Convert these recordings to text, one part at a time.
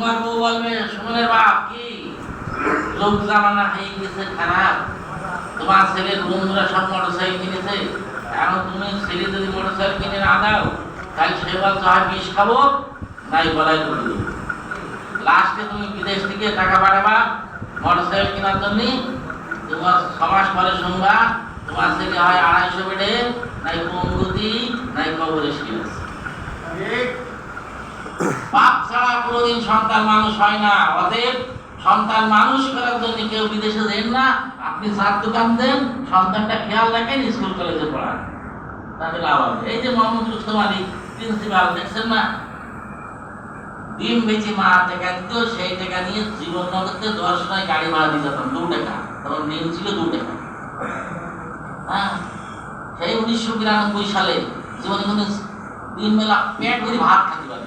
তোমার বউ বলবে সুমনের বাপ, কি? লোক জামানা হয়ে গেছে, খারাপ। তোমার ছেলের বন্ধুরা সব মোটর সাইকেল কিনেছে। এখন তুমি ছেলে যদি মোটর সাইকেল কিনে না দাও, তাহলে সে বলছে হয় বিষ খাব? নাই বলাই করব লাস্টে তুমি বিদেশ থেকে টাকা পাঠাবা মোটর সাইকেল কেনার জন্য। তোমার সমাজ পরে শুনবা, তোমার ছেলে হয় আড়াইশো বেডে, নাই পঙ্গুতি নাই কবরে বাপ ছাড়া কোনোদিন সন্তান মানুষ হয় না। অতএব সন্তান মানুষ করার জন্য কেউ বিদেশে দেন না। আপনি চার দোকান দেন, সন্তানটা খেয়াল রাখেন, স্কুল কলেজে পড়ান। তাহলে লাভ হবে। এই যে মোহাম্মদ রুস্তম আলী প্রিন্সিপাল দেখছেন না? ডিম বেচে মা টাকা দিত, সেই টাকা নিয়ে দশ নয় গাড়ি ভাড়া দিয়ে যেতাম দু টাকা। তখন ডিম ছিল দু টাকা। হ্যাঁ? সেই উনিশশো বিরানব্বই সালে জীবনে দিন বেলা পেট ভরে ভাত খাতে পারবে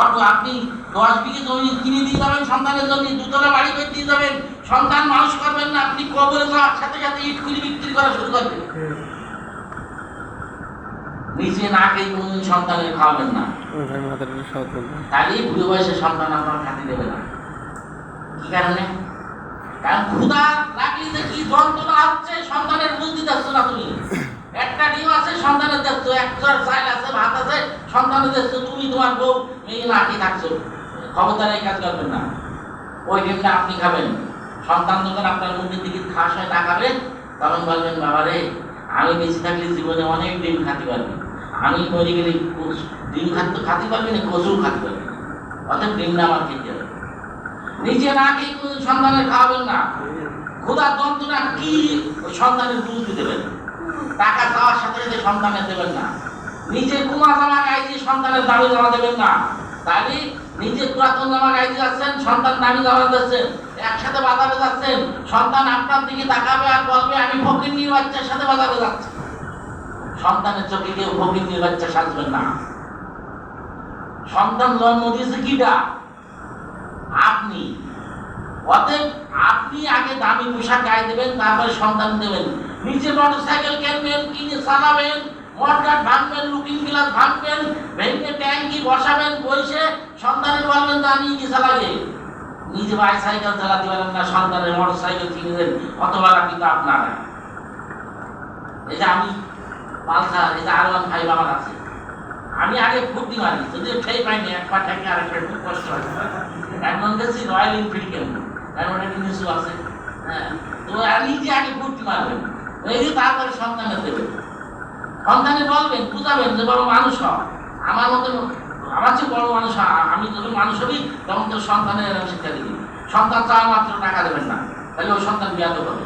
অটো আপনি দশ বিঘে জমি কিনে দিয়ে যাবেন, সন্তানের জন্য দুতলা বাড়ি করে দিয়ে যাবেন, সন্তান মানুষ করবেন না, আপনি কবরে যাওয়ার সাথে সাথে ইট বিক্রি করা শুরু করবেন। নিজে না খেয়ে কোনোদিন সন্তানের খাওয়াবেন না। তাহলে বুড়ো বয়সে সন্তান আপনার খাতে দেবে না। কি কারণে? কারণ ক্ষুধা লাগলে যে কি যন্ত্রণা হচ্ছে সন্তানের বুঝতে যাচ্ছ না তুমি। একটা ডিম আছে, সন্তানের দেখছ একটা চাইল আছে, ভাত আছে সন্তানের তুমি তোমার বউ, মেয়ে লাঠি থাকছো? ক্ষমতার এই কাজ করবেন না। ওই ডিমটা আপনি খাবেন। সন্তান যখন আপনার মুখের দিকে খাস হয় না খাবেন তখন বলবেন বাবা রে আমি বেঁচে থাকলে জীবনে অনেক ডিম খাতে পারবি। আমি মরে গেলে ডিম খাতে খাতে পারবি না কচু খাতে পারবি না। অর্থাৎ ডিমটা আমার খেতে হবে। নিজে না খেয়ে কোনো সন্তানের খাওয়াবেন না। ক্ষুধার যন্ত্রণা কি? সন্তানের বুঝতে দেবেন টাকা চাওয়ার সাথে সাথে সন্তানের দেবেন না। নিজে কুমা জামা গায়ে দিয়ে সন্তানের দামি জামা দেবেন না। তাহলে নিজে পুরাতন জামা গায়ে যাচ্ছেন সন্তান দামি জামা দিচ্ছেন একসাথে বাজারে যাচ্ছেন, সন্তান আপনার দিকে তাকাবে আর বলবে, আমি ফকির নিয়ে বাচ্চার সাথে বাজারে যাচ্ছি। সন্তানের চোখে কেউ ফকির নিয়ে বাচ্চা সাজবেন না। সন্তান জন্ম দিয়েছে কিটা আপনি। অতএব আপনি আগে দামি পোশাক গায়ে দেবেন, তারপরে সন্তান দেবেন। নিচে মোটর সাইকেল কিনবেন, কিনে চালাবেন মটকাট ভাঙবেন, লুকিং গ্লাস ভাঙবেন, ভেঙে ট্যাঙ্কি বসাবেন বসে সন্তানের বলবেন যে আমি কি চালাবে নিজে বাই সাইকেল চালাতে পারেন না, সন্তানের মোটর সাইকেল কিনে দেন অতবেলা কিন্তু আপনারা এই যে আমি পালসার এই যে আর ওয়ান ফাইভ আমার আছে। আমি আগে ফুটি মারি যদি ঠেই পাইনি এক পা ঠেকে আর একটা খুব কষ্ট হয়। এখন দেখছি রয়্যাল এনফিল্ড কেন এখন একটা নিচু আছে। হ্যাঁ তো আমি যে আগে ফুটি মারবেন এই যে তারপরে সন্তানের দেবেন সন্তানে বলবেন বুঝাবেন যে বড় মানুষ হ আমার মতো আমার চেয়ে বড় মানুষ। আমি যখন মানুষ হবি তখন তো সন্তানের শিক্ষা দিবি সন্তান চাওয়া মাত্র টাকা দেবেন না তাহলে ওই সন্তান বিয়াদ হবে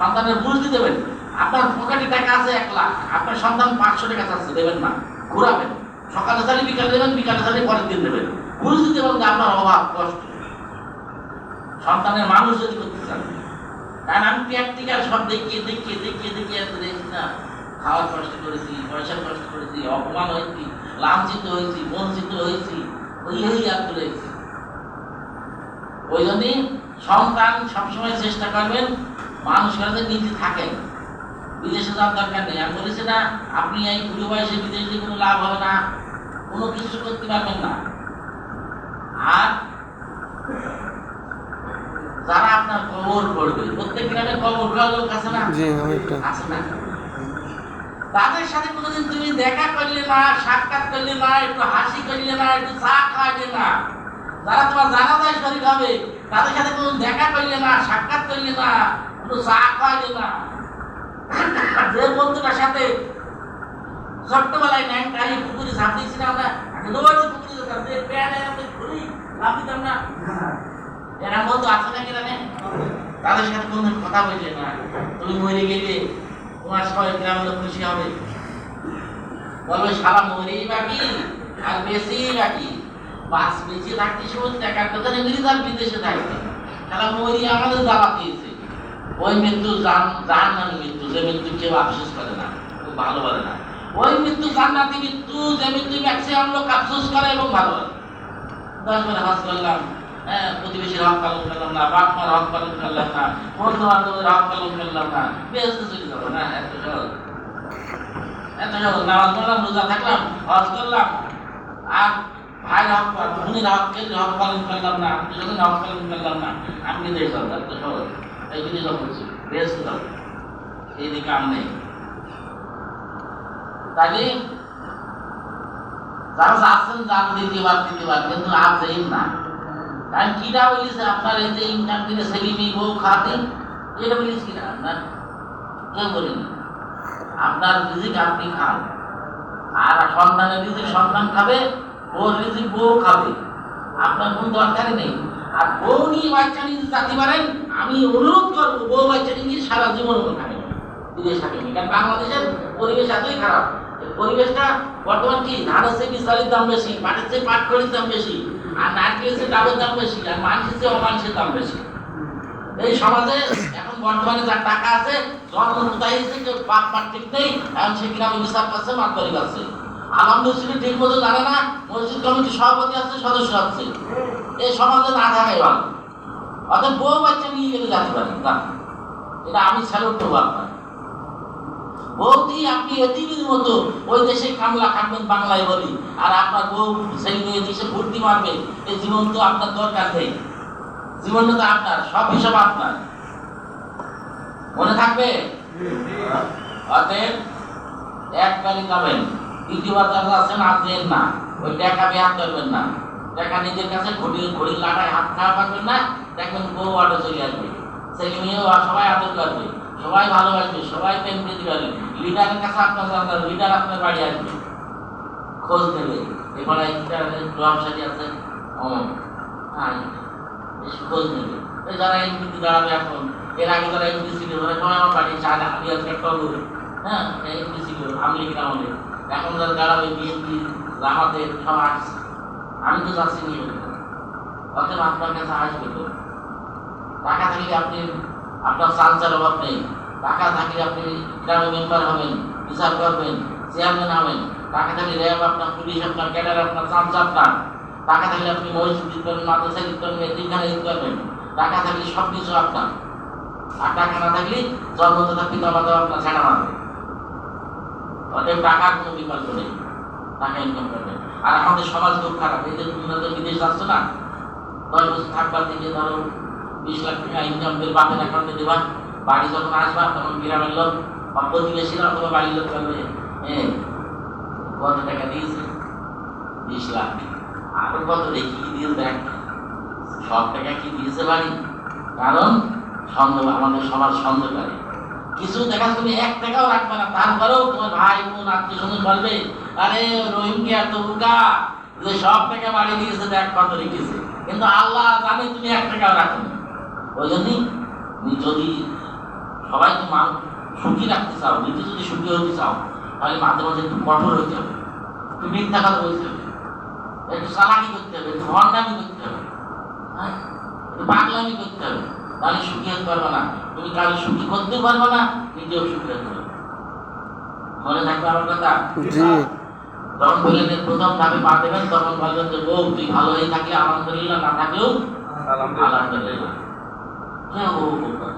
সন্তানের বুঝতে দেবেন আপনার পকেটে টাকা আছে এক লাখ আপনার সন্তান পাঁচশো টাকা চাচ্ছে দেবেন না ঘুরাবেন সকালে চালি বিকালে দেবেন বিকালে চালি পরের দিন দেবেন বুঝতে দেবেন যে আপনার অভাব কষ্ট সন্তানের মানুষ যদি করতে চান কারণ আমি প্র্যাকটিক্যাল সব দেখিয়ে দেখিয়ে দেখিয়ে দেখিয়ে দেখি না খাওয়ার কষ্ট করেছি পয়সার কষ্ট করেছি অপমান হয়েছি লাঞ্ছিত হয়েছি বঞ্চিত হয়েছি ওই হয়েই আর করেছি ওই জন্যই সন্তান সবসময় চেষ্টা করবেন মানুষ কাছে নিজে থাকেন বিদেশে যাওয়ার দরকার নেই। আমি বলেছি না আপনি এই বুড়ো বয়সে বিদেশে কোনো লাভ হবে না। কোনো কিছু করতে পারবেন না। আর যারা আপনার কবর করবে প্রত্যেক গ্রামে কবর করার লোক আছে না? আছে না? তাদের সাথে কোনোদিন তুমি দেখা করলে না, সাক্ষাৎ করলে না, একটু হাসি করলে না, একটু চা খাওয়াইলে না। যারা তোমার জানাজায় শরীর হবে, তাদের সাথে কোনো দেখা করলে না, সাক্ষাৎ করলে না, একটু চা খাওয়াইলে না। যে বন্ধুটার সাথে ছোট্টবেলায় ন্যাং কালি পুকুরে ঝাঁপ দিয়েছি না আমরা রোজ পুকুরে যেতাম যে প্যানে আমরা ঘুরি লাভ দিতাম না। এরা বন্ধু আছে নাকি জানে তাদের সাথে কোনো কথা বললে না। তুমি মরে গেলে তোমার সবাই গ্রামের খুশি হবে। বলবে সারা মরেই বাকি আর বেশি বাকি বাস বেঁচে থাকতে সময় টাকার কথা ইংরেজ আর বিদেশে থাকবে। সারা মরি আমাদের জ্বালা দিয়েছে। ওই মৃত্যু জান জান নামে মৃত্যু, যে মৃত্যু কেউ আফসোস করে না, খুব ভালো বলে না। ওই মৃত্যু জান্নাতি মৃত্যু, যে মৃত্যু ম্যাক্সিমাম লোক আফসোস করে এবং ভালো বলে। দশ বারে হজ করলাম। হ্যাঁ প্রতিবেশীর হক পালন করলাম না বাপ মার হক পালন করলাম না, বন্ধু বান্ধবের হক পালন করলাম না বেহেস্তে চলে যাব না, এত সহজ। এত সহজ, নামাজ পড়লাম, রোজা থাকলাম, হজ করলাম, আর ভাইয়ের হক বোনের হক কেন্দ্র হক পালন করলাম না আত্মীয় স্বজনের হক পালন করলাম না আমি কিন্তু এই সব এত সহজ। এই যদি সব বলছি বেহেস্তে যাব। এইদিকে আম নেই। তাহলে, যারা যাচ্ছেন যান দ্বিতীয়বার, তৃতীয়বার, কিন্তু আর যেই না। কারণ কিনা বলিস আপনার এই যে ইনকাম দিনে সেলিমি বউ খাতে এটা বলিস কিনা আপনার কেউ বলিনি আপনার রিজিক আপনি খান। আর সন্তানের রিজিক সন্তান খাবে বউর রিজিক বউ খাবে। আপনার কোনো দরকারই নেই। আর বউ নিয়ে বাচ্চা নিয়ে যাতে পারেন আমি অনুরোধ করব, বউ বাচ্চা নিয়ে সারা জীবন ওখানে বিদেশ থাকেন কারণ বাংলাদেশের পরিবেশ এতই খারাপ। পরিবেশটা বর্তমান কি? ধানের চেয়ে বিশালির দাম বেশি পাটের চেয়ে পাট খড়ির দাম বেশি। আর দাম বেশি, আর দাম বেশি। এই সমাজে এখন বর্তমানে যার টাকা আছে কেউ পাপ ঠিক নেই, এখন সে বিচার পাচ্ছে মাতবাড়ি পাচ্ছে আলহামদুলিল্লাহ ঠিক মতো জানে না, মসজিদ কমিটির সভাপতি আছে, সদস্য আছে। এই সমাজে না থাকাই ভালো। অর্থাৎ বউ বাচ্চা নিয়ে গেলে যেতে না। এটা আমি স্যালুট দেবো আপনার বৌদি আপনি এতিমির মতো ওই দেশে কামলা খাটবেন বাংলায় বলি। আর আপনার বউ সেই দেশে ভর্তি মারবে এই জীবন তো আপনার দরকার নেই। জীবনটা তো আপনার, সব হিসাব আপনার। মনে থাকবে? অতএব, এক গাড়ি যাবেন দ্বিতীয়বার যারা আছেন দেন না। ওই টাকা বেহাত করবেন না। টাকা নিজের কাছে ঘড়ি ঘড়ির লাটায় হাত খাওয়া পারবেন না। দেখবেন বউ অটো চলে আসবে। ছেলে মেয়েও সবাই আদর করবে। সবাই ভালোবাসবে সবাই প্রেম প্রীতি করবে লিডারের কাছে আপনার লিডার আপনার বাড়ি আসবে। খোঁজ নেবে এবারে প্রভাবশালী আছে ও হ্যাঁ খোঁজ নেবে যারা এমপিতে দাঁড়াবে এখন, এর আগে যারা এমপি ছিল ওরা সবাই আমার বাড়ি চাল আলিয়া টলু হ্যাঁ এমপি ছিল আমলে এখন যারা দাঁড়াবে বিএনপি জামাতের সব আসছে। আমি তো যাচ্ছি নিয়ে। অতএব আপনার কাছে আসবে তো। টাকা থাকলে আপনি আপনার চালচার অভাব নেই। টাকা থাকলে আপনি গ্রামে মেম্বার হবেন, বিচার করবেন চেয়ারম্যান হবেন। টাকা থাকলে র্যাব আপনার পুলিশ, আপনার ক্যাডার আপনার চামচা, আপনার। টাকা থাকলে আপনি দিতে পারবেন মাদ্রাসা দিতে পারবেন এদিকখানে দিতে পারবেন টাকা থাকলে সব কিছু আপনার। আর টাকা না থাকলে জন্মদাতা পিতা মাতা আপনার ছাড়া মারবে। অতএব টাকার কোনো বিকল্প নেই। টাকা ইনকাম করবে আর আমাদের সমাজ খুব খারাপ। এই যে বিদেশ যাচ্ছ না, দশ বছর থাকবার থেকে ধরো বিশ লাখ টাকা ইনকাম করে বাপের অ্যাকাউন্টে দেবা বাড়ি যখন আসবা, তখন গ্রামের লোক বা প্রতিবেশীরা অথবা বাড়ির লোক বলবে কত টাকা দিয়েছে? বিশ লাখ আরও কত দেখি কি দিয়ে দেখ? সব টাকা কি দিয়েছে বাড়ি? কারণ সন্দেহ, আমাদের সবার সন্দেহ করে। কিছু দেখা তুমি এক টাকাও রাখবে না। তারপরেও তোমার ভাই, বোন, আত্মীয় স্বজন বলবে, আরে রহিমকে এত বোকা যে সব টাকা বাড়ি দিয়েছে, দেখ কত রেখেছে। কিন্তু আল্লাহ জানে তুমি এক টাকাও রাখো ওই জন্যই যদি সবাই তো মা সুখী রাখতে চাও নিজে যদি সুখী হতে চাও তাহলে মাঝে মাঝে একটু কঠোর হতে হবে। একটু মিথ্যা কথা বলতে হবে। একটু চালাকি করতে হবে একটু ভণ্ডামি করতে হবে। হ্যাঁ? একটু পাগলামি করতে হবে। তাহলে সুখী হতে পারবে না। তুমি কারও সুখী করতে পারবে না নিজেও সুখী হতে পারবে মনে থাকবে আমার কথা? জি। যখন বললেন প্রথম ধাপে পা দেবেন তখন বলবেন যে বউ। তুই ভালো হয়ে থাকলে আলহামদুলিল্লাহ না থাকলেও আলহামদুলিল্লাহ। কেউ বউ বলবে না।